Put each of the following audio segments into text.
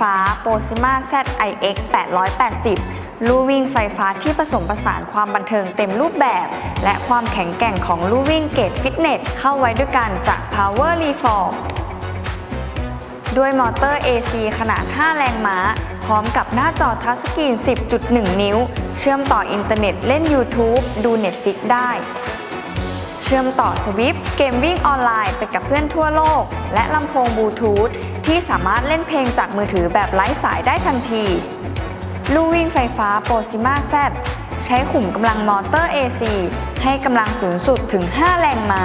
ฟ้า p o s i m a ZIX 880 ลู่วิ่งไฟฟ้าที่ผสมผสานความบันเทิงเต็มรูปแบบ และความแข็งแกร่งของลู่วิ่งเกตฟิตเนสเข้าไว้ด้วยกันจาก Power Reform ด้วยมอเตอร์ AC ขนาด 5 แรงม้า พร้อมกับหน้าจอทัชสกรีน 10.1 นิ้ว เชื่อมต่ออินเทอร์เน็ตเล่น YouTube ดู Netflix ได้ เชื่อมต่อสวิปเกมวิ่งออนไลน์ไปกับเพื่อนทั่วโลก และลำโพงบลูทูธ ที่สามารถเล่นเพลงจากมือถือแบบไร้สายได้ทันที ลู่วิ่งไฟฟ้าโปรซิมาแซใช้ขุมกำลังมอเตอร์ AC ให้กำลังสูงสุดถึง 5 แรงม้า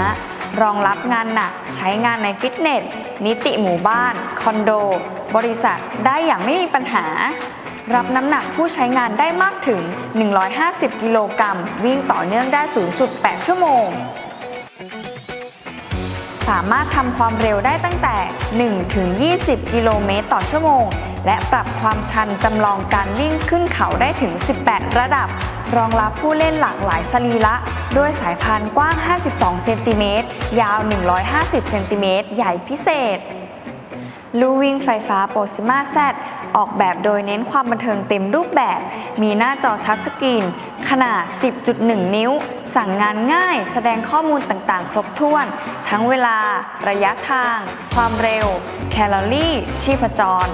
รองรับงานหนักใช้งานในฟิตเนส นิติหมู่บ้าน คอนโด บริษัทได้อย่างไม่มีปัญหา รับน้ำหนักผู้ใช้งานได้มากถึง 150 กิโลกรัม วิ่งต่อเนื่องได้สูงสุด 8 ชั่วโมง สามารถทำความเร็วได้ตั้งแต่1ถึง20 กิโลเมตรต่อชั่วโมง และปรับความชันจำลองการวิ่งขึ้นเขาได้ถึง 18 ระดับ รองรับผู้เล่นหลากหลายสรีระด้วยสายพานกว้าง 52 เซนติเมตร ยาว 150 เซนติเมตร ใหญ่พิเศษลู่วิ่งไฟฟ้าโปรซิมาแซออกแบบโดยเน้นความบันเทิงเต็มรูปแบบ มีหน้าจอทัชสกรีน ขนาด 10.1 นิ้ว สั่งงานง่าย แสดงข้อมูลต่างๆ ครบถ้วน ทั้งเวลา ระยะทาง ความเร็ว แคลอรี่ ชีพจร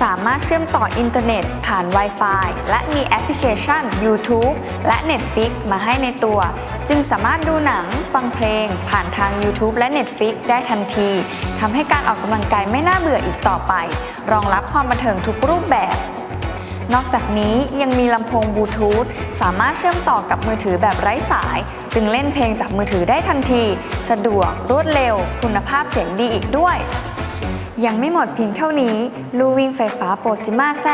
สามารถเชื่อมต่ออินเทอร์เน็ตผ่าน Wi-Fi และมีแอปพลิเคชัน YouTube และ Netflix มาให้ในตัว จึงสามารถดูหนังฟังเพลง ผ่านทาง YouTube และ Netflix ได้ทันทีทำให้การออกกำลังกายไม่น่าเบื่ออีกต่อไป รองรับความบันเทิงทุกรูปแบบ นอกจากนี้ยังมีลำโพงบลูทูธสามารถเชื่อมต่อกับมือถือแบบไร้สาย จึงเล่นเพลงจากมือถือได้ทันที สะดวกรวดเร็ว คุณภาพเสียงดีอีกด้วยยังไม่หมดเพียงเท่านี้ ลู่วิ่งไฟฟ้าโปรซิมาแซ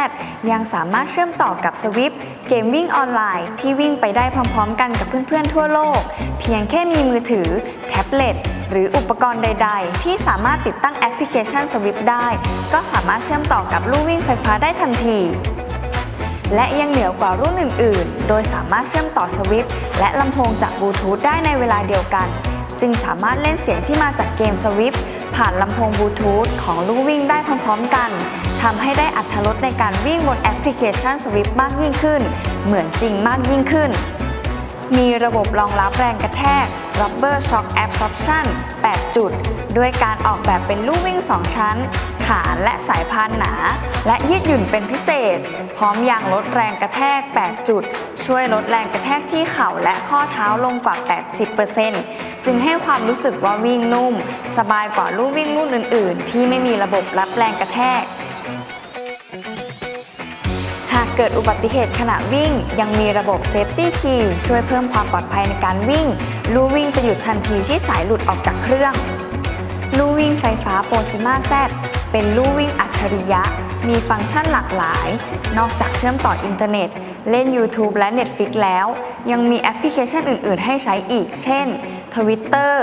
ยังสามารถเชื่อมต่อกับสวิปเกมวิ่งออนไลน์ที่วิ่งไปได้พร้อมๆ กันกับเพื่อนๆ ทั่วโลก เพียงแค่มีมือถือ แท็บเล็ต หรืออุปกรณ์ใดๆ ที่สามารถติดตั้งแอปพลิเคชันสวิปได้ ก็สามารถเชื่อมต่อกับลู่วิ่งไฟฟ้าได้ทันที และยังเหนือกว่ารุ่นอื่น ๆ โดยสามารถเชื่อมต่อสวิตช์และลำโพงจากบลูทูธได้ในเวลาเดียวกัน จึงสามารถเล่นเสียงที่มาจากเกมสวิปผ่านลำโพงบลูทูธของลู่วิ่งได้พร้อม ๆ กันทำให้ได้อัตรสในการวิ่งบนแอปพลิเคชันสวิปมากยิ่งขึ้น เหมือนจริงมากยิ่งขึ้น มีระบบรองรับแรงกระแทก Rubber Shock Absorption 8 จุด ด้วยการออกแบบเป็นลู่วิ่ง 2 ชั้นฐานและสายพานหนา และยืดหยุ่นเป็นพิเศษ พร้อมยางลดแรงกระแทก 8 จุด ช่วยลดแรงกระแทกที่เข่าและข้อเท้าลงกว่า 80%จึงให้ความรู้สึกว่าวิ่งนุ่ม สบายกว่าลู่วิ่งรุ่นอื่น ๆ ที่ไม่มีระบบรับแรงกระแทกหากเกิดอุบัติเหตุขณะวิ่ง ยังมีระบบ Safety Key ช่วยเพิ่มความปลอดภัยในการวิ่ง ลู่วิ่งจะหยุดทันทีที่สายหลุดออกจากเครื่อง ลู่วิ่งไฟฟ้าโปรซิมาแซเป็นลู่วิ่งอัจฉริยะ มีฟังก์ชันหลากหลาย นอกจากเชื่อมต่ออินเทอร์เน็ต เล่น YouTube และ Netflix แล้ว ยังมีแอปพลิเคชันอื่น ๆ ให้ใช้อีก เช่น Twitter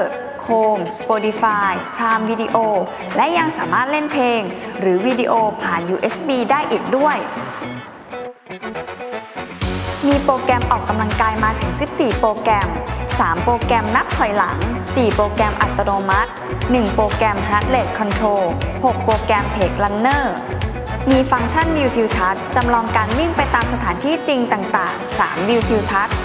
Chrome Spotify Prime Video และยังสามารถเล่นเพลง หรือวิดีโอผ่าน USB ได้อีกด้วย มีโปรแกรมออกกำลังกายมาถึง 14 โปรแกรม 3 โปรแกรมนับถอยหลัง 4 โปรแกรมอัตโนมัติ 1 โปรแกรม Heart Rate Control 6 โปรแกรม Pace Runner มีฟังก์ชันวิวทิวทัศน์จำลองการวิ่งไปตามสถานที่จริงต่างๆ 3 วิวทิวทัศน์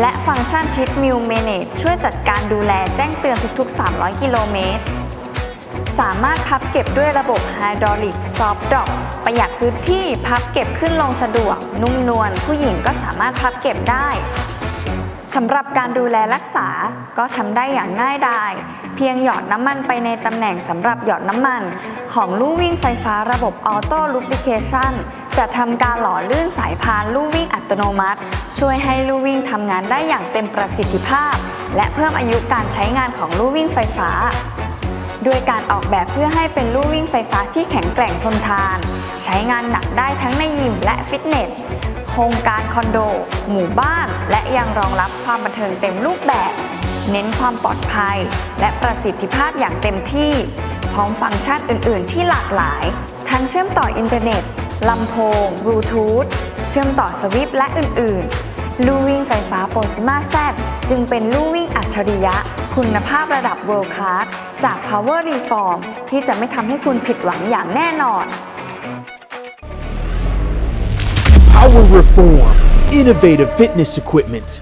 และฟังก์ชัน Trip Meal Manage ช่วยจัดการดูแลแจ้งเตือนทุก ๆ 300 กิโลเมตร สามารถพับเก็บด้วยระบบไฮดรอลิกซอฟต์ดอกประหยัดพื้นที่พับเก็บขึ้นลงสะดวก นุ่มนวลผู้หญิงก็สามารถพับเก็บได้ สำหรับการดูแลรักษาก็ทำได้อย่างง่ายดาย เพียงหยอดน้ำมันไปในตำแหน่งสำหรับหยอดน้ำมัน ของลู่วิ่งไฟฟ้าระบบออโต้ลูบิเคชันจะทำการหล่อลื่นสายพานลู่วิ่งอัตโนมัติ ช่วยให้ลู่วิ่งทำงานได้อย่างเต็มประสิทธิภาพ และเพิ่มอายุการใช้งานของลู่วิ่งไฟฟ้าด้วยการออกแบบเพื่อให้เป็นลู่วิ่งไฟฟ้าที่แข็งแกร่งทนทาน ใช้งานหนักได้ทั้งในยิมและฟิตเนส ครงการคอนโด หมู่บ้าน และยังรองรับความบันเทิงเต็มรูปแบบ เน้นความปลอดภัย และประสิทธิภาพอย่างเต็มที่ พร้อมฟังก์ชันอื่น ๆ ที่หลากหลาย ทั้งเชื่อมต่ออินเทอร์เน็ตลำโพงบลูทูธเชื่อมต่อสวิปและอื่น ๆ ลู่วิ่งไฟฟ้าโปรซิมาแซจึงเป็นลู่วิ่งอัจฉริยะ คุณภาพระดับ World Class จาก Power Reform ที่จะไม่ทำให้คุณผิดหวังอย่างแน่นอน Power Reform, innovative fitness equipment.